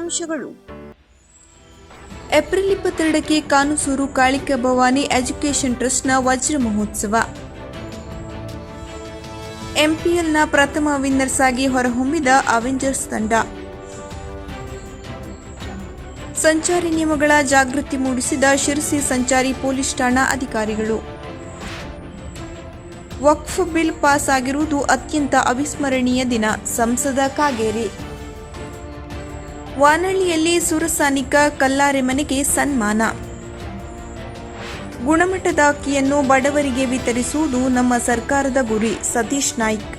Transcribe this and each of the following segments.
ಮುಖ್ಯಾಂಶಗಳು ಏಪ್ರಿಲ್ ಇಪ್ಪತ್ತೆರಡಕ್ಕೆ ಕಾನುಸೂರು ಕಾಳಿಕ ಭವಾನಿ ಎಜುಕೇಷನ್ ಟ್ರಸ್ಟ್ನ ವಜ್ರ ಮಹೋತ್ಸವ. ಎಂಪಿಎಲ್ನ ಪ್ರಥಮ ವಿನ್ನರ್ಸ್ ಆಗಿ ಹೊರಹೊಮ್ಮಿದ ಅವೆಂಜರ್ಸ್ ತಂಡ. ಸಂಚಾರಿ ನಿಯಮಗಳ ಜಾಗೃತಿ ಮೂಡಿಸಿದ ಶಿರಸಿ ಸಂಚಾರಿ ಪೊಲೀಸ್ ಠಾಣಾ ಅಧಿಕಾರಿಗಳು. ವಕ್ಫ್ ಬಿಲ್ ಪಾಸ್ ಆಗಿರುವುದು ಅತ್ಯಂತ ಅವಿಸ್ಮರಣೀಯ ದಿನ, ಸಂಸದ ಕಾಗೇರಿ. ವಾನಳ್ಳಿಯಲ್ಲಿ ಸುರಸಾನಿಕ ಕಲ್ಲಾರೆ ಮನೆಗೆ ಸನ್ಮಾನ. ಗುಣಮಟ್ಟದ ಅಕ್ಕಿಯನ್ನು ಬಡವರಿಗೆ ವಿತರಿಸುವುದು ನಮ್ಮ ಸರ್ಕಾರದ ಗುರಿ, ಸತೀಶ್ ನಾಯ್ಕ್.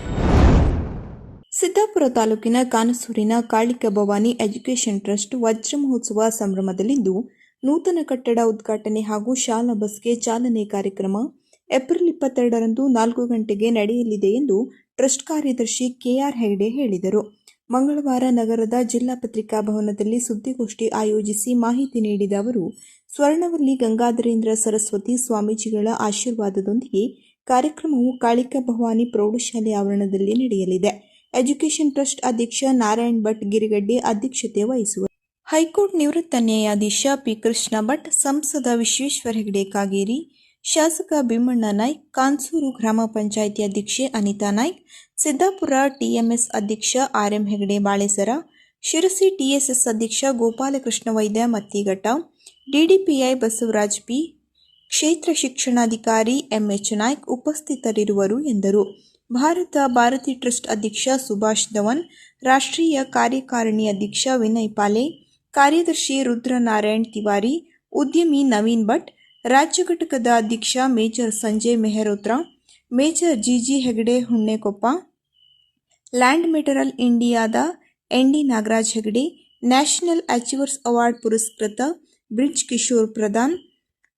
ಸಿದ್ದಾಪುರ ತಾಲೂಕಿನ ಕಾನಸೂರಿನ ಕಾಳಿಕ ಭವಾನಿ ಎಜುಕೇಷನ್ ಟ್ರಸ್ಟ್ ವಜ್ರ ಮಹೋತ್ಸವ ಸಂಭ್ರಮದಲ್ಲಿಂದು ನೂತನ ಕಟ್ಟಡ ಉದ್ಘಾಟನೆ ಹಾಗೂ ಶಾಲಾ ಬಸ್ಗೆ ಚಾಲನೆ ಕಾರ್ಯಕ್ರಮ ಏಪ್ರಿಲ್ ಇಪ್ಪತ್ತೆರಡರಂದು ನಾಲ್ಕು ಗಂಟೆಗೆ ನಡೆಯಲಿದೆ ಎಂದು ಟ್ರಸ್ಟ್ ಕಾರ್ಯದರ್ಶಿ ಕೆಆರ್ ಹೆಗ್ಡೆ ಹೇಳಿದರು. ಮಂಗಳವಾರ ನಗರದ ಜಿಲ್ಲಾ ಪತ್ರಿಕಾ ಭವನದಲ್ಲಿ ಸುದ್ದಿಗೋಷ್ಠಿ ಆಯೋಜಿಸಿ ಮಾಹಿತಿ ನೀಡಿದ ಅವರು, ಸ್ವರ್ಣವಲ್ಲಿ ಗಂಗಾಧರೇಂದ್ರ ಸರಸ್ವತಿ ಸ್ವಾಮೀಜಿಗಳ ಆಶೀರ್ವಾದದೊಂದಿಗೆ ಕಾರ್ಯಕ್ರಮವು ಕಾಳಿಕಾ ಭವಾನಿ ಪ್ರೌಢಶಾಲೆ ಆವರಣದಲ್ಲಿ ನಡೆಯಲಿದೆ. ಎಜುಕೇಷನ್ ಟ್ರಸ್ಟ್ ಅಧ್ಯಕ್ಷ ನಾರಾಯಣ್ ಭಟ್ ಗಿರಿಗಡ್ಡೆ ಅಧ್ಯಕ್ಷತೆ ವಹಿಸುವರು. ಹೈಕೋರ್ಟ್ ನಿವೃತ್ತ ನ್ಯಾಯಾಧೀಶ ಪಿ ಕೃಷ್ಣ ಭಟ್, ಸಂಸದ ವಿಶ್ವೇಶ್ವರ ಹೆಗಡೆ ಕಾಗೇರಿ ಶಾಸಕ ಭೀಮಣ್ಣ ನಾಯ್ಕ್, ಕಾನ್ಸೂರು ಗ್ರಾಮ ಪಂಚಾಯಿತಿ ಅಧ್ಯಕ್ಷೆ ಅನಿತಾ ನಾಯ್ಕ್, ಸಿದ್ದಾಪುರ ಟಿಎಂಎಸ್ ಅಧ್ಯಕ್ಷ ಆರ್ಎಂ ಹೆಗಡೆ ಬಾಳೆಸರ, ಶಿರಸಿ ಟಿಎಸ್ಎಸ್ ಅಧ್ಯಕ್ಷ ಗೋಪಾಲಕೃಷ್ಣ ವೈದ್ಯ ಮತ್ತಿಘಟ್ಟ ಡಿಡಿಪಿಐ ಬಸವರಾಜ್ ಪಿ, ಕ್ಷೇತ್ರ ಶಿಕ್ಷಣಾಧಿಕಾರಿ ಎಂಎಚ್ ನಾಯ್ಕ್ ಉಪಸ್ಥಿತರಿರುವರು ಎಂದರು. ಭಾರತ ಭಾರತಿ ಟ್ರಸ್ಟ್ ಅಧ್ಯಕ್ಷ ಸುಭಾಷ್ ಧವನ್, ರಾಷ್ಟ್ರೀಯ ಕಾರ್ಯಕಾರಿಣಿ ಅಧ್ಯಕ್ಷ ವಿನಯ್ ಪಾಲೆ, ಕಾರ್ಯದರ್ಶಿ ರುದ್ರನಾರಾಯಣ್ ತಿವಾರಿ, ಉದ್ಯಮಿ ನವೀನ್ ಭಟ್ ರಾಜ್ಯ ಘಟಕದ ಅಧ್ಯಕ್ಷ major Sanjay Mehrotra, major G G Hegde Hunnekoppa, land ಮೆಟರಲ್ ಇಂಡಿಯಾದ N D Nagaraj Hegde, national achievers award ಪುರಸ್ಕೃತ ಬ್ರಿಡ್ಜ್ ಕಿಶೋರ್ ಪ್ರಧಾನ್,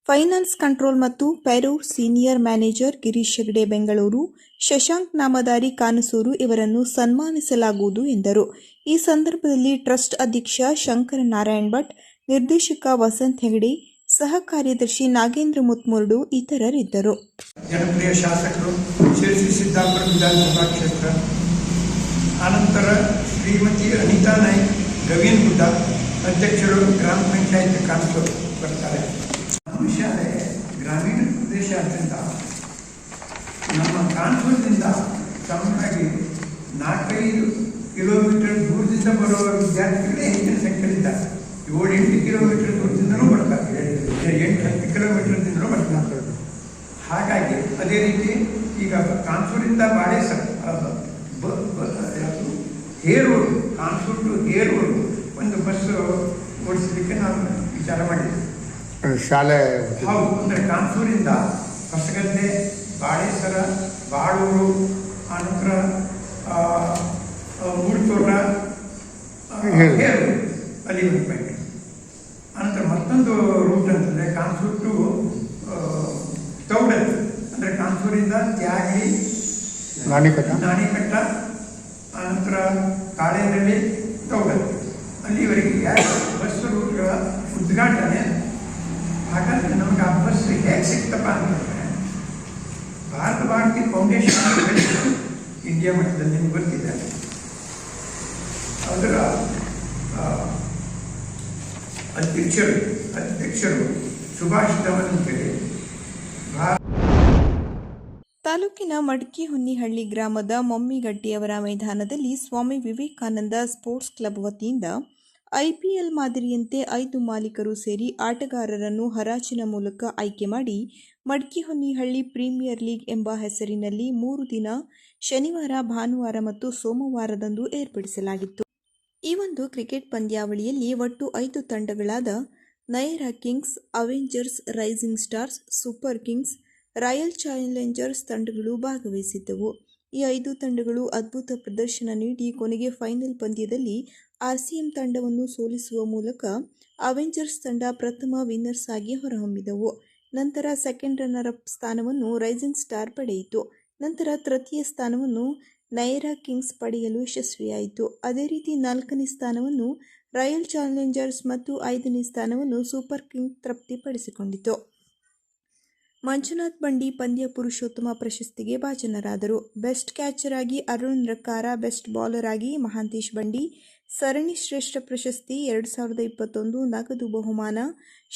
ಫೈನಾನ್ಸ್ ಕಂಟ್ರೋಲ್ ಮತ್ತು ಪೆರೂರ್ ಸೀನಿಯರ್ ಮ್ಯಾನೇಜರ್ ಗಿರೀಶ್ ಹೆಗಡೆ ಬೆಂಗಳೂರು, ಶಶಾಂಕ್ ನಾಮದಾರಿ ಕಾನಸೂರು ಇವರನ್ನು ಸನ್ಮಾನಿಸಲಾಗುವುದು ಎಂದರು. ಈ ಸಂದರ್ಭದಲ್ಲಿ ಟ್ರಸ್ಟ್ ಅಧ್ಯಕ್ಷ ಶಂಕರ ನಾರಾಯಣ್ ಭಟ್, ನಿರ್ದೇಶಕ ವಸಂತ್ ಹೆಗಡೆ ಸಹ ಕಾರ್ಯದರ್ಶಿ ನಾಗೇಂದ್ರ ಮುತ್ಮುರ್ಡು ಇತರರಿದ್ದರು. ಜನಪ್ರಿಯ ಶಾಸಕರು ಶಿರಸಿ ಸಿದ್ದಾಪುರ ವಿಧಾನಸಭಾ ಕ್ಷೇತ್ರ. ಆನಂತರ ಶ್ರೀಮತಿ ಅನಿತಾ ನಾಯ್ಕ್ ಗವೀನ್ಗುಡ್ಡ ಅಧ್ಯಕ್ಷರು ಗ್ರಾಮ ಪಂಚಾಯತ್ ಕಾನ್ಸೂರು ಬರ್ತಾರೆ. ಶಾಲೆ ಗ್ರಾಮೀಣ ಪ್ರದೇಶಾದ್ಯಂತ ನಮ್ಮ ಕಾನ್ಪುರದಿಂದ ಸಮನಾಗಿ ನಾಲ್ಕೈದು ಕಿಲೋಮೀಟರ್ ದೂರದಿಂದ ಬರುವ ವಿದ್ಯಾರ್ಥಿಗಳೇ ಹೆಚ್ಚಿನ ಸಂಖ್ಯೆಯಲ್ಲಿದ್ದಾರೆ. ಏಳೆಂಟು ಎಂಟು ಕಿಲೋಮೀಟರ್ ದೂರದಿಂದಲೂ ಬರ್ತಾರೆ. ಎಂಟು ಕಿಲೋಮೀಟರ್ ಹತ್ತು ಕಿಲೋಮೀಟ್ರ್ದಿಂದಲೂ ಮಾತಾಡೋದು ಹಾಗಾಗಿ ಅದೇ ರೀತಿ ಈಗ ಕಾನ್ಸೂರಿಂದ ಬಾಳೆಸ ಯಾವುದು? ಹೇರೂರು ಕಾನ್ಸೂರ್ ಟು ಹೇರೂರು ಒಂದು ಬಸ್ ಓಡಿಸಲಿಕ್ಕೆ ನಾನು ವಿಚಾರ ಮಾಡಿದ್ದೆ ಶಾಲೆ ಹೌದು ಅಂದರೆ ಕಾನ್ಸೂರಿಂದ ಹೊಸಗದ್ದೆ ಬಾಳೇಸರ ಬಾಳೂರು ಆನಂತರ ಆ, ಹೇರೂರು ಅಲ್ಲಿ ಮತ್ತೊಂದು ರೂಟ್ ಅಂತಂದರೆ ಕಾನ್ಸೂರ್ ಟು ತೌಡಲ್ ಅಂದರೆ ಕಾನ್ಸೂರಿಂದ ತ್ಯಾಗಿ ನಾಣಿಕಟ ನಾಣಿಕಟ್ಟ ಆನಂತರ ಕಾಳೇರಳ್ಳಿ ತೌಡಲ್ ಅಲ್ಲಿವರೆಗೆ ಬಸ್ ರೂಟ್ಗಳ ಉದ್ಘಾಟನೆ. ಹಾಗಾದರೆ ನಮಗೆ ಆ ಬಸ್ ಹೇಗೆ ಸಿಕ್ತಪ್ಪ ಅಂತಂದರೆ ಭಾರತ ಭಾರತಿ ಫೌಂಡೇಶನ್ ಇಂಡಿಯಾ ಮಟ್ಟದಲ್ಲಿ ನಿಮ್ಗೆ ಗೊತ್ತಿದೆ. ಅದರ ಅಧ್ಯಕ್ಷರು ಅಧ್ಯಕ್ಷರು ಸುಭಾಷ್ ಧವನ್ ಅಂತೇಳಿ ಮಡಕಿ ತಾಲೂಕಿನ ಮಡ್ಕಿಹೊನ್ನಿಹಳ್ಳಿ ಗ್ರಾಮದ ಮಮ್ಮಿಗಡ್ಡಿಯವರ ಮೈದಾನದಲ್ಲಿ ಸ್ವಾಮಿ ವಿವೇಕಾನಂದ ಸ್ಪೋರ್ಟ್ಸ್ ಕ್ಲಬ್ ವತಿಯಿಂದ ಐಪಿಎಲ್ ಮಾದರಿಯಂತೆ ಐದು ಮಾಲೀಕರು ಸೇರಿ ಆಟಗಾರರನ್ನು ಹರಾಜಿನ ಮೂಲಕ ಆಯ್ಕೆ ಮಾಡಿ ಮಡ್ಕಿಹೊನ್ನಿಹಳ್ಳಿ ಪ್ರೀಮಿಯರ್ ಲೀಗ್ ಎಂಬ ಹೆಸರಿನಲ್ಲಿ ಮೂರು ದಿನ ಶನಿವಾರ, ಭಾನುವಾರ ಮತ್ತು ಸೋಮವಾರದಂದು ಏರ್ಪಡಿಸಲಾಗಿತ್ತು. ಈ ಒಂದು ಕ್ರಿಕೆಟ್ ಪಂದ್ಯಾವಳಿಯಲ್ಲಿ ಒಟ್ಟು ಐದು ತಂಡಗಳಾದ Naira kings, avengers, rising stars, super kings, royal challengers ತಂಡಗಳು ಭಾಗವಹಿಸಿದ್ದವು. ಈ ಐದು ತಂಡಗಳು ಅದ್ಭುತ ಪ್ರದರ್ಶನ ನೀಡಿ ಕೊನೆಗೆ ಫೈನಲ್ ಪಂದ್ಯದಲ್ಲಿ ಆರ್ಸಿಎಂ ತಂಡವನ್ನು ಸೋಲಿಸುವ ಮೂಲಕ ಅವೆಂಜರ್ಸ್ ತಂಡ ಪ್ರಥಮ ವಿನ್ನರ್ಸ್ ಆಗಿ ಹೊರಹೊಮ್ಮಿದವು. ನಂತರ ಸೆಕೆಂಡ್ ರನ್ನರ್ ಅಪ್ ಸ್ಥಾನವನ್ನು ರೈಸಿಂಗ್ ಸ್ಟಾರ್ ಪಡೆಯಿತು. ನಂತರ ತೃತೀಯ ಸ್ಥಾನವನ್ನು ನೈರಾ ಕಿಂಗ್ಸ್ ಪಡೆಯಲು ಯಶಸ್ವಿಯಾಯಿತು. ಅದೇ ರೀತಿ ನಾಲ್ಕನೇ ಸ್ಥಾನವನ್ನು ರಾಯಲ್ ಚಾಲೆಂಜರ್ಸ್ ಮತ್ತು ಐದನೇ ಸ್ಥಾನವನ್ನು ಸೂಪರ್ ಕಿಂಗ್ ತೃಪ್ತಿಪಡಿಸಿಕೊಂಡಿತು. ಮಂಜುನಾಥ್ ಬಂಡಿ ಪಂದ್ಯ ಪುರುಷೋತ್ತಮ ಪ್ರಶಸ್ತಿಗೆ ಭಾಜನರಾದರು. ಬೆಸ್ಟ್ ಕ್ಯಾಚರ್ ಆಗಿ ಅರುಣ್ ರಕಾರ ಬೆಸ್ಟ್ ಬೌಲರ್ ಆಗಿ ಮಹಾಂತೇಶ್ ಬಂಡಿ, ಸರಣಿ ಶ್ರೇಷ್ಠ ಪ್ರಶಸ್ತಿ ಎರಡು ಸಾವಿರದ ಇಪ್ಪತ್ತೊಂದು ನಗದು ಬಹುಮಾನ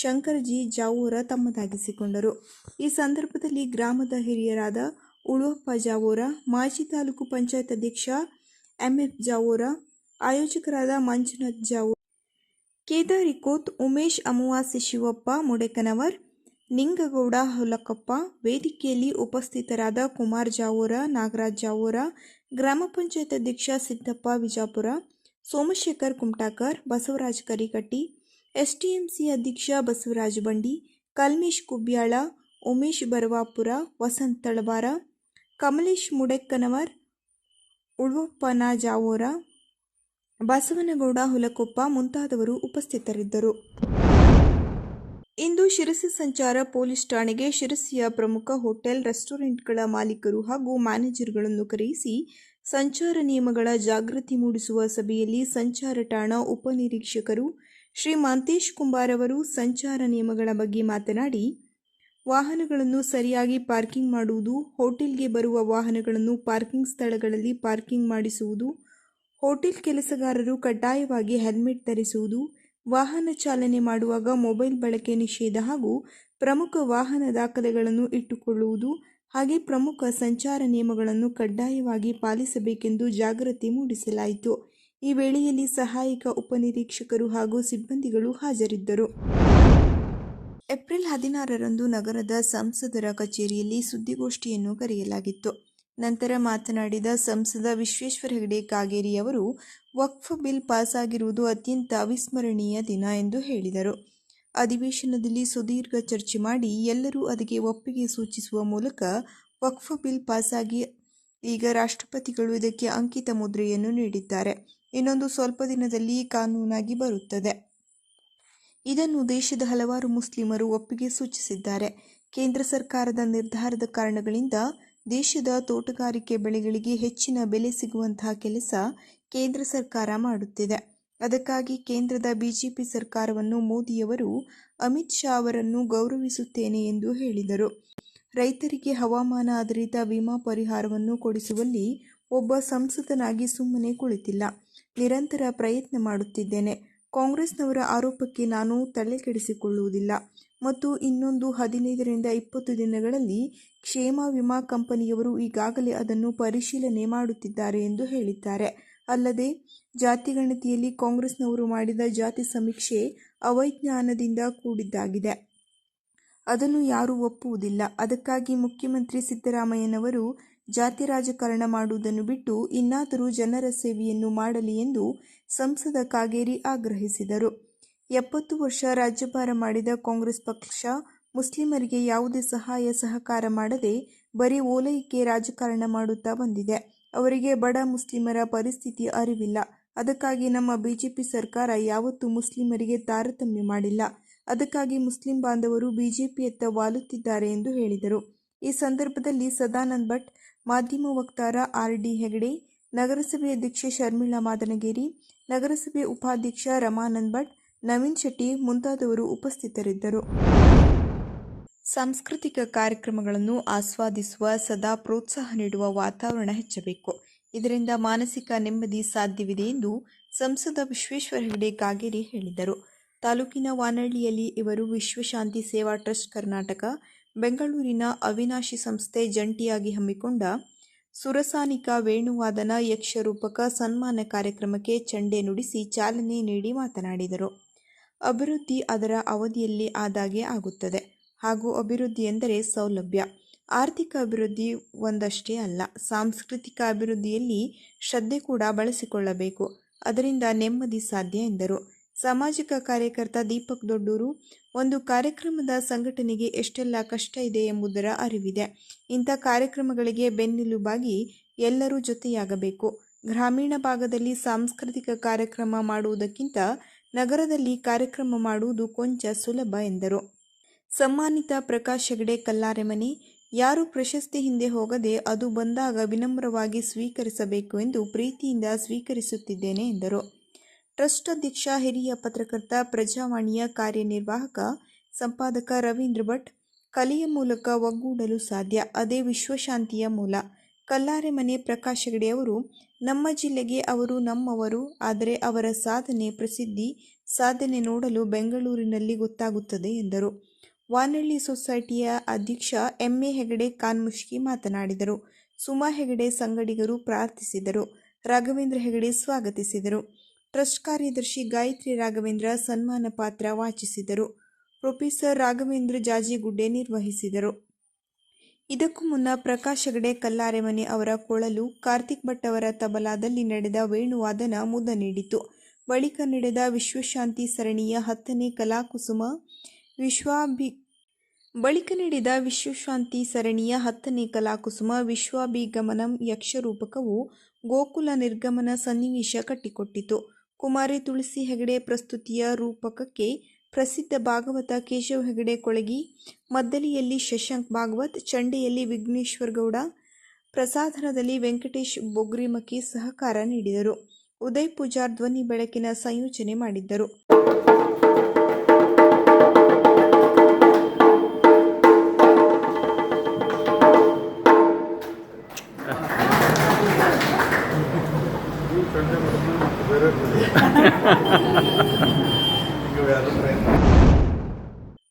ಶಂಕರ್ಜಿ ಜಾವೂರ ತಮ್ಮದಾಗಿಸಿಕೊಂಡರು. ಈ ಸಂದರ್ಭದಲ್ಲಿ ಗ್ರಾಮದ ಹಿರಿಯರಾದ ಉಳುವಪ್ಪ ಜಾವೋರ, ಮಾಜಿ ತಾಲೂಕು ಪಂಚಾಯತ್ ಅಧ್ಯಕ್ಷ ಎಂಎಫ್ ಜಾವೂರ ಆಯೋಜಕರಾದ ಮಂಜುನಾಥ್ ಜಾವು ಕೇದಾರಿಕೋತ್ ಉಮೇಶ್ ಅಮಾವಾಸ್ಯೆ ಶಿವಪ್ಪ ಮುಡೆಕನವರ್, ನಿಂಗಗೌಡ ಹೊಲಕಪ್ಪ, ವೇದಿಕೆಯಲ್ಲಿ ಉಪಸ್ಥಿತರಾದ ಕುಮಾರ್ ಜಾವೂರ, ನಾಗರಾಜ್ ಜಾವೂರ, ಗ್ರಾಮ ಪಂಚಾಯತ್ ಅಧ್ಯಕ್ಷ ಸಿದ್ದಪ್ಪ ವಿಜಾಪುರ, ಸೋಮಶೇಖರ್ ಕುಮಟಾಕರ್, ಬಸವರಾಜ್ ಕರಿಕಟ್ಟಿ ಎಸ್ಟಿಎಂಸಿ ಅಧ್ಯಕ್ಷ ಬಸವರಾಜ್ ಬಂಡಿ, ಕಲ್ಮೇಶ್ ಕುಬ್ಯಾಳ, ಉಮೇಶ್ ಬರವಾಪುರ, ವಸಂತ್ ತಳವಾರ, ಕಮಲೇಶ್ ಮುಡೆಕ್ಕನವರ್ ಉಳ್ವಪ್ಪನ ಜಾವೂರ ಬಸವನಗೌಡ ಹುಲಕೊಪ್ಪ ಮುಂತಾದವರು ಉಪಸ್ಥಿತರಿದ್ದರು. ಇಂದು ಶಿರಸಿ ಸಂಚಾರ ಪೊಲೀಸ್ ಠಾಣೆಗೆ ಶಿರಸಿಯ ಪ್ರಮುಖ ಹೋಟೆಲ್, ರೆಸ್ಟೋರೆಂಟ್ಗಳ ಮಾಲೀಕರು ಹಾಗೂ ಮ್ಯಾನೇಜರ್ಗಳನ್ನು ಕರೆಯಿಸಿ ಸಂಚಾರ ನಿಯಮಗಳ ಜಾಗೃತಿ ಮೂಡಿಸುವ ಸಭೆಯಲ್ಲಿ ಸಂಚಾರ ಠಾಣಾ ಉಪನಿರೀಕ್ಷಕರು ಶ್ರೀ ಮಾಂತೇಶ್ ಕುಂಬಾರ್ ಅವರು ಸಂಚಾರ ನಿಯಮಗಳ ಬಗ್ಗೆ ಮಾತನಾಡಿ, ವಾಹನಗಳನ್ನು ಸರಿಯಾಗಿ ಪಾರ್ಕಿಂಗ್ ಮಾಡುವುದು, ಹೋಟೆಲ್ಗೆ ಬರುವ ವಾಹನಗಳನ್ನು ಪಾರ್ಕಿಂಗ್ ಸ್ಥಳಗಳಲ್ಲಿ ಪಾರ್ಕಿಂಗ್ ಮಾಡಿಸುವುದು ಹೋಟೆಲ್ ಕೆಲಸಗಾರರು ಕಡ್ಡಾಯವಾಗಿ ಹೆಲ್ಮೆಟ್ ಧರಿಸುವುದು, ವಾಹನ ಚಾಲನೆ ಮಾಡುವಾಗ ಮೊಬೈಲ್ ಬಳಕೆ ನಿಷೇಧ ಹಾಗೂ ಪ್ರಮುಖ ವಾಹನ ದಾಖಲೆಗಳನ್ನು ಇಟ್ಟುಕೊಳ್ಳುವುದು ಹಾಗೆ ಪ್ರಮುಖ ಸಂಚಾರ ನಿಯಮಗಳನ್ನು ಕಡ್ಡಾಯವಾಗಿ ಪಾಲಿಸಬೇಕೆಂದು ಜಾಗೃತಿ ಮೂಡಿಸಲಾಯಿತು. ಈ ವೇಳೆಯಲ್ಲಿ ಸಹಾಯಕ ಉಪನಿರೀಕ್ಷಕರು ಹಾಗೂ ಸಿಬ್ಬಂದಿಗಳು ಹಾಜರಿದ್ದರು. ಏಪ್ರಿಲ್ ಹದಿನಾರರಂದು ನಗರದ ಸಂಸದರ ಕಚೇರಿಯಲ್ಲಿ ಸುದ್ದಿಗೋಷ್ಠಿಯನ್ನು ಕರೆಯಲಾಗಿತ್ತು. ನಂತರ ಮಾತನಾಡಿದ ಸಂಸದ ವಿಶ್ವೇಶ್ವರ ಹೆಗಡೆ ಕಾಗೇರಿ ಅವರು ವಕ್ಫ್ ಬಿಲ್ ಪಾಸಾಗಿರುವುದು ಅತ್ಯಂತ ಅವಿಸ್ಮರಣೀಯ ದಿನ ಎಂದು ಹೇಳಿದರು. ಅಧಿವೇಶನದಲ್ಲಿ ಸುದೀರ್ಘ ಚರ್ಚೆ ಮಾಡಿ ಎಲ್ಲರೂ ಅದಕ್ಕೆ ಒಪ್ಪಿಗೆ ಸೂಚಿಸುವ ಮೂಲಕ ವಕ್ಫ್ ಬಿಲ್ ಪಾಸಾಗಿ, ಈಗ ರಾಷ್ಟ್ರಪತಿಗಳು ಇದಕ್ಕೆ ಅಂಕಿತ ಮುದ್ರೆಯನ್ನು ನೀಡಿದ್ದಾರೆ. ಇನ್ನೊಂದು ಸ್ವಲ್ಪ ದಿನದಲ್ಲಿ ಕಾನೂನಾಗಿ ಬರುತ್ತದೆ. ಇದನ್ನು ದೇಶದ ಹಲವಾರು ಮುಸ್ಲಿಮರು ಒಪ್ಪಿಗೆ ಸೂಚಿಸಿದ್ದಾರೆ. ಕೇಂದ್ರ ಸರ್ಕಾರದ ನಿರ್ಧಾರದ ಕಾರಣಗಳಿಂದ ದೇಶದ ತೋಟಗಾರಿಕೆ ಬೆಳೆಗಳಿಗೆ ಹೆಚ್ಚಿನ ಬೆಲೆ ಸಿಗುವಂತಹ ಕೆಲಸ ಕೇಂದ್ರ ಸರ್ಕಾರ ಮಾಡುತ್ತಿದೆ. ಅದಕ್ಕಾಗಿ ಕೇಂದ್ರದ ಬಿಜೆಪಿ ಸರ್ಕಾರವನ್ನು ಮೋದಿಯವರು ಅಮಿತ್ ಶಾ ಅವರನ್ನು ಗೌರವಿಸುತ್ತೇನೆ ಎಂದು ಹೇಳಿದರು. ರೈತರಿಗೆ ಹವಾಮಾನ ಆಧಾರಿತ ವಿಮಾ ಪರಿಹಾರವನ್ನು ಕೊಡಿಸುವಲ್ಲಿ ಒಬ್ಬ ಸಂಸದನಾಗಿ ಸುಮ್ಮನೆ ಕುಳಿತಿಲ್ಲ. ನಿರಂತರ ಪ್ರಯತ್ನ ಮಾಡುತ್ತಿದ್ದೇನೆ. ಕಾಂಗ್ರೆಸ್ನವರ ಆರೋಪಕ್ಕೆ ನಾನು ತಲೆಕೆಡಿಸಿಕೊಳ್ಳುವುದಿಲ್ಲ. ಮತ್ತು ಇನ್ನೊಂದು ಹದಿನೈದರಿಂದ ಇಪ್ಪತ್ತು ದಿನಗಳಲ್ಲಿ ಕ್ಷೇಮ ವಿಮಾ ಕಂಪನಿಯವರು ಈಗಾಗಲೇ ಅದನ್ನು ಪರಿಶೀಲನೆ ಮಾಡುತ್ತಿದ್ದಾರೆ ಎಂದು ಹೇಳಿದ್ದಾರೆ. ಅಲ್ಲದೆ ಜಾತಿಗಣತಿಯಲ್ಲಿ ಕಾಂಗ್ರೆಸ್ನವರು ಮಾಡಿದ ಜಾತಿ ಸಮೀಕ್ಷೆ ಅವೈಜ್ಞಾನದಿಂದ ಕೂಡಿದ್ದಾಗಿದೆ. ಅದನ್ನು ಯಾರೂ ಒಪ್ಪುವುದಿಲ್ಲ. ಅದಕ್ಕಾಗಿ ಮುಖ್ಯಮಂತ್ರಿ ಸಿದ್ದರಾಮಯ್ಯನವರು ಜಾತಿ ರಾಜಕಾರಣ ಮಾಡುವುದನ್ನು ಬಿಟ್ಟು ಇನ್ನಾದರೂ ಜನರ ಸೇವೆಯನ್ನು ಮಾಡಲಿ ಎಂದು ಸಂಸದ ಕಾಗೇರಿ ಆಗ್ರಹಿಸಿದರು. ಎಪ್ಪತ್ತು ವರ್ಷ ರಾಜ್ಯಭಾರ ಮಾಡಿದ ಕಾಂಗ್ರೆಸ್ ಪಕ್ಷ ಮುಸ್ಲಿಮರಿಗೆ ಯಾವುದೇ ಸಹಾಯ ಸಹಕಾರ ಮಾಡದೆ ಬರೀ ಓಲೈಕೆ ರಾಜಕಾರಣ ಮಾಡುತ್ತಾ ಬಂದಿದೆ. ಅವರಿಗೆ ಬಡ ಮುಸ್ಲಿಮರ ಪರಿಸ್ಥಿತಿ ಅರಿವಿಲ್ಲ. ಅದಕ್ಕಾಗಿ ನಮ್ಮ ಬಿಜೆಪಿ ಸರ್ಕಾರ ಯಾವತ್ತೂ ಮುಸ್ಲಿಮರಿಗೆ ತಾರತಮ್ಯ ಮಾಡಿಲ್ಲ. ಅದಕ್ಕಾಗಿ ಮುಸ್ಲಿಂ ಬಾಂಧವರು ಬಿಜೆಪಿಯತ್ತ ವಾಲುತ್ತಿದ್ದಾರೆ ಎಂದು ಹೇಳಿದರು. ಈ ಸಂದರ್ಭದಲ್ಲಿ ಸದಾನಂದ್ ಭಟ್, ಮಾಧ್ಯಮ ವಕ್ತಾರ ಆರ್ ಡಿ ಹೆಗಡೆ, ನಗರಸಭೆ ಅಧ್ಯಕ್ಷೆ ಶರ್ಮಿಳಾ ಮಾದನಗೇರಿ, ನಗರಸಭೆ ಉಪಾಧ್ಯಕ್ಷ ರಮಾನಂದ್ ಭಟ್ ನವೀನ್ ಶೆಟ್ಟಿ ಮುಂತಾದವರು ಉಪಸ್ಥಿತರಿದ್ದರು. ಸಾಂಸ್ಕೃತಿಕ ಕಾರ್ಯಕ್ರಮಗಳನ್ನು ಆಸ್ವಾದಿಸುವ, ಸದಾ ಪ್ರೋತ್ಸಾಹ ನೀಡುವ ವಾತಾವರಣ ಹೆಚ್ಚಬೇಕು. ಇದರಿಂದ ಮಾನಸಿಕ ನೆಮ್ಮದಿ ಸಾಧ್ಯವಿದೆ ಎಂದು ಸಂಸದ ವಿಶ್ವೇಶ್ವರ ಹೆಗಡೆ ಕಾಗೇರಿ ಹೇಳಿದರು. ತಾಲೂಕಿನ ವಾನಳ್ಳಿಯಲ್ಲಿ ಇವರು ವಿಶ್ವಶಾಂತಿ ಸೇವಾ ಟ್ರಸ್ಟ್ ಕರ್ನಾಟಕ, ಬೆಂಗಳೂರಿನ ಅವಿನಾಶಿ ಸಂಸ್ಥೆ ಜಂಟಿಯಾಗಿ ಹಮ್ಮಿಕೊಂಡ ಸುರಸಾನಿಕ ವೇಣುವಾದನ ಯಕ್ಷರೂಪಕ ಸನ್ಮಾನ ಕಾರ್ಯಕ್ರಮಕ್ಕೆ ಚಂಡೆ ನುಡಿಸಿ ಚಾಲನೆ ನೀಡಿ ಮಾತನಾಡಿದರು. ಅಭಿವೃದ್ಧಿ ಅದರ ಅವಧಿಯಲ್ಲಿ ಆದಾಗೆ ಆಗುತ್ತದೆ. ಹಾಗೂ ಅಭಿವೃದ್ಧಿ ಎಂದರೆ ಸೌಲಭ್ಯ. ಆರ್ಥಿಕ ಅಭಿವೃದ್ಧಿ ಒಂದಷ್ಟೇ ಅಲ್ಲ, ಸಾಂಸ್ಕೃತಿಕ ಅಭಿವೃದ್ಧಿಯಲ್ಲಿ ಶ್ರದ್ಧೆ ಕೂಡ ಬಳಸಿಕೊಳ್ಳಬೇಕು. ಅದರಿಂದ ನೆಮ್ಮದಿ ಸಾಧ್ಯ ಎಂದರು. ಸಾಮಾಜಿಕ ಕಾರ್ಯಕರ್ತ ದೀಪಕ್ ದೊಡ್ಡೂರು, ಒಂದು ಕಾರ್ಯಕ್ರಮದ ಸಂಘಟನೆಗೆ ಎಷ್ಟೆಲ್ಲ ಕಷ್ಟ ಇದೆ ಎಂಬುದರ ಅರಿವಿದೆ. ಇಂಥ ಕಾರ್ಯಕ್ರಮಗಳಿಗೆ ಬೆನ್ನೆಲುಬಾಗಿ ಎಲ್ಲರೂ ಜೊತೆಯಾಗಬೇಕು. ಗ್ರಾಮೀಣ ಭಾಗದಲ್ಲಿ ಸಾಂಸ್ಕೃತಿಕ ಕಾರ್ಯಕ್ರಮ ಮಾಡುವುದಕ್ಕಿಂತ ನಗರದಲ್ಲಿ ಕಾರ್ಯಕ್ರಮ ಮಾಡುವುದು ಕೊಂಚ ಸುಲಭ ಎಂದರು. ಸಮ್ಮಾನಿತ ಪ್ರಕಾಶ್ ಹೆಗಡೆ ಕಲ್ಲಾರೆಮನೆ, ಯಾರು ಪ್ರಶಸ್ತಿ ಹಿಂದೆ ಹೋಗದೆ ಅದು ಬಂದಾಗ ವಿನಮ್ರವಾಗಿ ಸ್ವೀಕರಿಸಬೇಕು ಎಂದು ಪ್ರೀತಿಯಿಂದ ಸ್ವೀಕರಿಸುತ್ತಿದ್ದೇನೆ ಎಂದರು. ಟ್ರಸ್ಟ್ ಅಧ್ಯಕ್ಷ, ಹಿರಿಯ ಪತ್ರಕರ್ತ, ಪ್ರಜಾವಾಣಿಯ ಕಾರ್ಯನಿರ್ವಾಹಕ, ಸಂಪಾದಕ ರವೀಂದ್ರ ಭಟ್, ಕಲೆಯ ಮೂಲಕ ಒಗ್ಗೂಡಲು ಸಾಧ್ಯ, ಅದೇ ವಿಶ್ವಶಾಂತಿಯ ಮೂಲ. ಕಲ್ಲಾರೆ ಮನೆ ಪ್ರಕಾಶ್ ಹೆಗಡೆಯವರು ನಮ್ಮ ಜಿಲ್ಲೆಗೆ ಅವರು ನಮ್ಮವರು, ಆದರೆ ಅವರ ಸಾಧನೆ ಪ್ರಸಿದ್ಧಿ, ಸಾಧನೆ ನೋಡಲು ಬೆಂಗಳೂರಿನಲ್ಲಿ ಗೊತ್ತಾಗುತ್ತದೆ ಎಂದರು. ವಾನಳ್ಳಿ ಸೊಸೈಟಿಯ ಅಧ್ಯಕ್ಷ ಎಂ. ಎ. ಹೆಗಡೆ ಕಾನ್ಮುಷ್ಕಿ ಮಾತನಾಡಿದರು. ಸುಮಾ ಹೆಗಡೆ ಸಂಗಡಿಗರು ಪ್ರಾರ್ಥಿಸಿದರು. ರಾಘವೇಂದ್ರ ಹೆಗಡೆ ಸ್ವಾಗತಿಸಿದರು. ಟ್ರಸ್ಟ್ ಕಾರ್ಯದರ್ಶಿ ಗಾಯತ್ರಿ ರಾಘವೇಂದ್ರ ಸನ್ಮಾನ ಪಾತ್ರ ವಾಚಿಸಿದರು. ಪ್ರೊಫೆಸರ್ ರಾಘವೇಂದ್ರ ಜಾಜಿಗುಡ್ಡೆ ನಿರ್ವಹಿಸಿದರು. ಇದಕ್ಕೂ ಮುನ್ನ ಪ್ರಕಾಶ್ ಹೆಗಡೆ, ಕಲ್ಲಾರೆಮನೆ ಅವರ ಕೊಳಲು ಕಾರ್ತಿಕ್ ಭಟ್ ಅವರ ತಬಲಾದಲ್ಲಿ ನಡೆದ ವೇಣುವಾದನ ಮುದ ನೀಡಿತು ಬಳಿಕ ನಡೆದ ವಿಶ್ವಶಾಂತಿ ಸರಣಿಯ ಹತ್ತನೇ ಕಲಾಕುಸುಮ ವಿಶ್ವಾಭಿ, ಬಳಿಕ ನಡೆದ ವಿಶ್ವಶಾಂತಿ ಸರಣಿಯ ಹತ್ತನೇ ಕಲಾಕುಸುಮ ವಿಶ್ವಾಭಿಗಮನಂ ಯಕ್ಷರೂಪಕವು ಗೋಕುಲ ನಿರ್ಗಮನ ಸನ್ನಿವೇಶ ಕಟ್ಟಿಕೊಟ್ಟಿತು. ಕುಮಾರಿ ತುಳಸಿ ಹೆಗಡೆ ಪ್ರಸ್ತುತಿಯ ರೂಪಕಕ್ಕೆ ಪ್ರಸಿದ್ಧ ಭಾಗವತ ಕೇಶವ ಹೆಗಡೆ ಕೊಳಗಿ, ಮದ್ದಲಿಯಲ್ಲಿ ಶಶಾಂಕ್ ಭಾಗವತ್, ಚಂಡೆಯಲ್ಲಿ ವಿಘ್ನೇಶ್ವರ ಗೌಡ ಪ್ರಸಾಧನದಲ್ಲಿ ವೆಂಕಟೇಶ್ ಬೊಗ್ರಿಮಕಿ ಸಹಕಾರ ನೀಡಿದರು. ಉದಯ್ ಪೂಜಾರ್ ಧ್ವನಿ ಬೆಳಕಿನ ಸಂಯೋಜನೆ ಮಾಡಿದ್ದರು.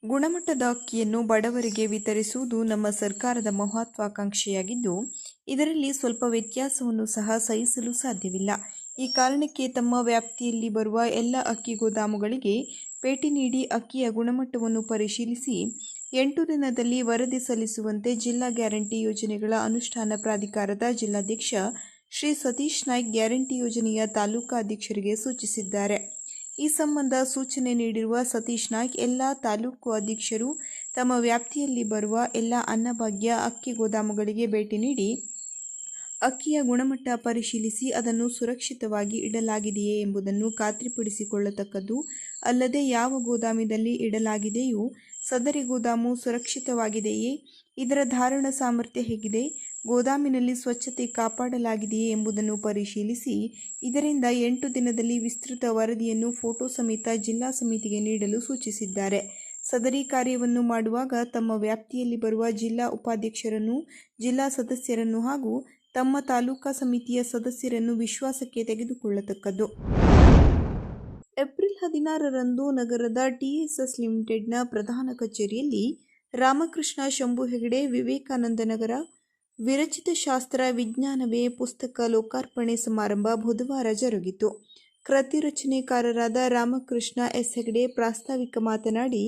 ಗುಣಮಟ್ಟದ ಅಕ್ಕಿಯನ್ನು ಬಡವರಿಗೆ ವಿತರಿಸುವುದು ನಮ್ಮ ಸರ್ಕಾರದ ಮಹತ್ವಾಕಾಂಕ್ಷೆಯಾಗಿದ್ದು, ಇದರಲ್ಲಿ ಸ್ವಲ್ಪ ವ್ಯತ್ಯಾಸವನ್ನು ಸಹ ಸಹಿಸಲು ಸಾಧ್ಯವಿಲ್ಲ. ಈ ಕಾರಣಕ್ಕೆ ತಮ್ಮ ವ್ಯಾಪ್ತಿಯಲ್ಲಿ ಬರುವ ಎಲ್ಲ ಅಕ್ಕಿ ಗೋದಾಮುಗಳಿಗೆ ಭೇಟಿ ನೀಡಿ ಅಕ್ಕಿಯ ಗುಣಮಟ್ಟವನ್ನು ಪರಿಶೀಲಿಸಿ, ಎಂಟು ದಿನದಲ್ಲಿ ವರದಿ ಸಲ್ಲಿಸುವಂತೆ ಜಿಲ್ಲಾ ಗ್ಯಾರಂಟಿ ಯೋಜನೆಗಳ ಅನುಷ್ಠಾನ ಪ್ರಾಧಿಕಾರದ ಜಿಲ್ಲಾಧ್ಯಕ್ಷ ಶ್ರೀ ಸತೀಶ್ ನಾಯ್ಕ್ ಗ್ಯಾರಂಟಿ ಯೋಜನೆಯ ತಾಲೂಕಾ ಅಧ್ಯಕ್ಷರಿಗೆ ಸೂಚಿಸಿದ್ದಾರೆ. ಈ ಸಂಬಂಧ ಸೂಚನೆ ನೀಡಿರುವ ಸತೀಶ್ ನಾಯ್ಕ್, ಎಲ್ಲ ತಾಲೂಕು ಅಧ್ಯಕ್ಷರು ತಮ್ಮ ವ್ಯಾಪ್ತಿಯಲ್ಲಿ ಬರುವ ಎಲ್ಲ ಅನ್ನಭಾಗ್ಯ ಅಕ್ಕಿ ಗೋದಾಮುಗಳಿಗೆ ಭೇಟಿ ನೀಡಿ ಅಕ್ಕಿಯ ಗುಣಮಟ್ಟ ಪರಿಶೀಲಿಸಿ ಅದನ್ನು ಸುರಕ್ಷಿತವಾಗಿ ಇಡಲಾಗಿದೆಯೇ ಎಂಬುದನ್ನು ಖಾತ್ರಿಪಡಿಸಿಕೊಳ್ಳತಕ್ಕದ್ದು ಅಲ್ಲದೆ ಯಾವ ಗೋದಾಮಿನಲ್ಲಿ ಇಡಲಾಗಿದೆಯೋ ಸದರಿ ಗೋದಾಮು ಸುರಕ್ಷಿತವಾಗಿದೆಯೇ, ಇದರ ಧಾರಣ ಸಾಮರ್ಥ್ಯ ಹೇಗಿದೆ ಗೋದಾಮಿನಲ್ಲಿ ಸ್ವಚ್ಛತೆ ಕಾಪಾಡಲಾಗಿದೆಯೇ ಎಂಬುದನ್ನು ಪರಿಶೀಲಿಸಿ, ಇದರಿಂದ ಎಂಟು ದಿನದಲ್ಲಿ ವಿಸ್ತೃತ ವರದಿಯನ್ನು ಫೋಟೋ ಸಮೇತ ಜಿಲ್ಲಾ ಸಮಿತಿಗೆ ನೀಡಲು ಸೂಚಿಸಿದ್ದಾರೆ. ಸದರಿ ಕಾರ್ಯವನ್ನು ಮಾಡುವಾಗ ತಮ್ಮ ವ್ಯಾಪ್ತಿಯಲ್ಲಿ ಬರುವ ಜಿಲ್ಲಾ ಉಪಾಧ್ಯಕ್ಷರನ್ನು, ಜಿಲ್ಲಾ ಸದಸ್ಯರನ್ನು ಹಾಗೂ ತಮ್ಮ ತಾಲೂಕಾ ಸಮಿತಿಯ ಸದಸ್ಯರನ್ನು ವಿಶ್ವಾಸಕ್ಕೆ ತೆಗೆದುಕೊಳ್ಳತಕ್ಕದ್ದು. ಏಪ್ರಿಲ್ ಹದಿನಾರರಂದು ನಗರದ ಟಿಎಸ್ಎಸ್ ಲಿಮಿಟೆಡ್ನ ಪ್ರಧಾನ ಕಚೇರಿಯಲ್ಲಿ ರಾಮಕೃಷ್ಣ ಶಂಭು ಹೆಗಡೆ, ವಿವೇಕಾನಂದ ನಗರ ವಿರಚಿತ ಶಾಸ್ತ್ರ, ವಿಜ್ಞಾನವೇ ಪುಸ್ತಕ ಲೋಕಾರ್ಪಣೆ ಸಮಾರಂಭ ಬುಧವಾರ ಜರುಗಿತು. ಕೃತಿ ರಚನೆಕಾರರಾದ ರಾಮಕೃಷ್ಣ ಎಸ್. ಹೆಗಡೆ ಪ್ರಾಸ್ತಾವಿಕ ಮಾತನಾಡಿ,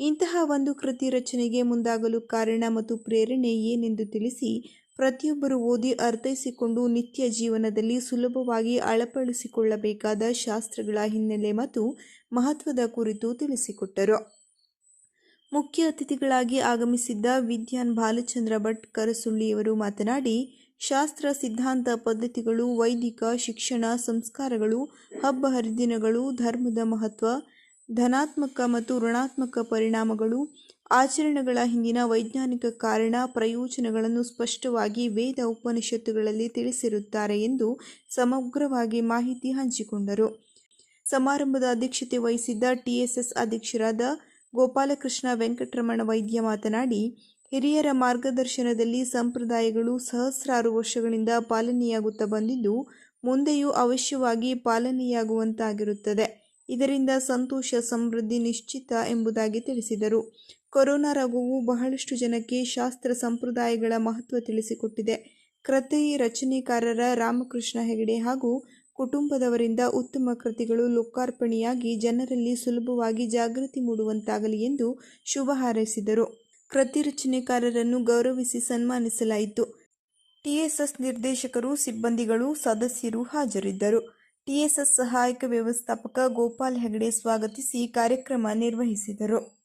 ಇಂತಹ ಒಂದು ಕೃತಿ ರಚನೆಗೆ ಮುಂದಾಗಲು ಕಾರಣ ಮತ್ತು ಪ್ರೇರಣೆ ಏನೆಂದು ತಿಳಿಸಿ ಪ್ರತಿಯೊಬ್ಬರು ಓದಿ ಅರ್ಥೈಸಿಕೊಂಡು ನಿತ್ಯ ಜೀವನದಲ್ಲಿ ಸುಲಭವಾಗಿ ಅಳಪಡಿಸಿಕೊಳ್ಳಬೇಕಾದ ಶಾಸ್ತ್ರಗಳ ಹಿನ್ನೆಲೆ ಮತ್ತು ಮಹತ್ವದ ಕುರಿತು ತಿಳಿಸಿಕೊಟ್ಟರು. ಮುಖ್ಯ ಅತಿಥಿಗಳಾಗಿ ಆಗಮಿಸಿದ್ದ ವಿದ್ಯಾನ್ ಬಾಲಚಂದ್ರ ಭಟ್ ಕರಸುಳ್ಳಿಯವರು ಮಾತನಾಡಿ, ಶಾಸ್ತ್ರ ಸಿದ್ಧಾಂತ ಪದ್ಧತಿಗಳು, ವೈದಿಕ ಶಿಕ್ಷಣ ಸಂಸ್ಕಾರಗಳು, ಹಬ್ಬ ಹರಿದಿನಗಳು, ಧರ್ಮದ ಮಹತ್ವ, ಧನಾತ್ಮಕ ಮತ್ತು ಋಣಾತ್ಮಕ ಪರಿಣಾಮಗಳು, ಆಚರಣೆಗಳ ಹಿಂದಿನ ವೈಜ್ಞಾನಿಕ ಕಾರಣ, ಪ್ರಯೋಜನಗಳನ್ನು ಸ್ಪಷ್ಟವಾಗಿ ವೇದ ಉಪನಿಷತ್ತುಗಳಲ್ಲಿ ತಿಳಿಸಿರುತ್ತಾರೆ ಎಂದು ಸಮಗ್ರವಾಗಿ ಮಾಹಿತಿ ಹಂಚಿಕೊಂಡರು. ಸಮಾರಂಭದ ಅಧ್ಯಕ್ಷತೆ ವಹಿಸಿದ್ದ ಟಿಎಸ್ಎಸ್ ಅಧ್ಯಕ್ಷರಾದ ಗೋಪಾಲಕೃಷ್ಣ ವೆಂಕಟರಮಣ ವೈದ್ಯ ಮಾತನಾಡಿ, ಹಿರಿಯರ ಮಾರ್ಗದರ್ಶನದಲ್ಲಿ ಸಂಪ್ರದಾಯಗಳು ಸಹಸ್ರಾರು ವರ್ಷಗಳಿಂದ ಪಾಲನೆಯಾಗುತ್ತಾ ಬಂದಿದ್ದು, ಮುಂದೆಯೂ ಅವಶ್ಯವಾಗಿ ಪಾಲನೆಯಾಗುವಂತಾಗಿರುತ್ತದೆ. ಇದರಿಂದ ಸಂತೋಷ, ಸಮೃದ್ಧಿ ನಿಶ್ಚಿತ ಎಂಬುದಾಗಿ ತಿಳಿಸಿದರು. ಕೊರೋನಾ ರೋಗವು ಬಹಳಷ್ಟು ಜನಕ್ಕೆ ಶಾಸ್ತ್ರ ಸಂಪ್ರದಾಯಗಳ ಮಹತ್ವ ತಿಳಿಸಿಕೊಟ್ಟಿದೆ. ಕೃತಿ ರಚನೆಕಾರರ ರಾಮಕೃಷ್ಣ ಹೆಗಡೆ ಹಾಗೂ ಕುಟುಂಬದವರಿಂದ ಉತ್ತಮ ಕೃತಿಗಳು ಲೋಕಾರ್ಪಣೆಯಾಗಿ ಜನರಲ್ಲಿ ಸುಲಭವಾಗಿ ಜಾಗೃತಿ ಮೂಡುವಂತಾಗಲಿ ಎಂದು ಶುಭ ಹಾರೈಸಿದರು. ಕೃತಿ ರಚನೆಕಾರರನ್ನು ಗೌರವಿಸಿ ಸನ್ಮಾನಿಸಲಾಯಿತು. ಟಿಎಸ್ಎಸ್ ನಿರ್ದೇಶಕರು, ಸಿಬ್ಬಂದಿಗಳು, ಸದಸ್ಯರು ಹಾಜರಿದ್ದರು. ಟಿಎಸ್ಎಸ್ ಸಹಾಯಕ ವ್ಯವಸ್ಥಾಪಕ ಗೋಪಾಲ್ ಹೆಗಡೆ ಸ್ವಾಗತಿಸಿ ಕಾರ್ಯಕ್ರಮ ನಿರ್ವಹಿಸಿದರು.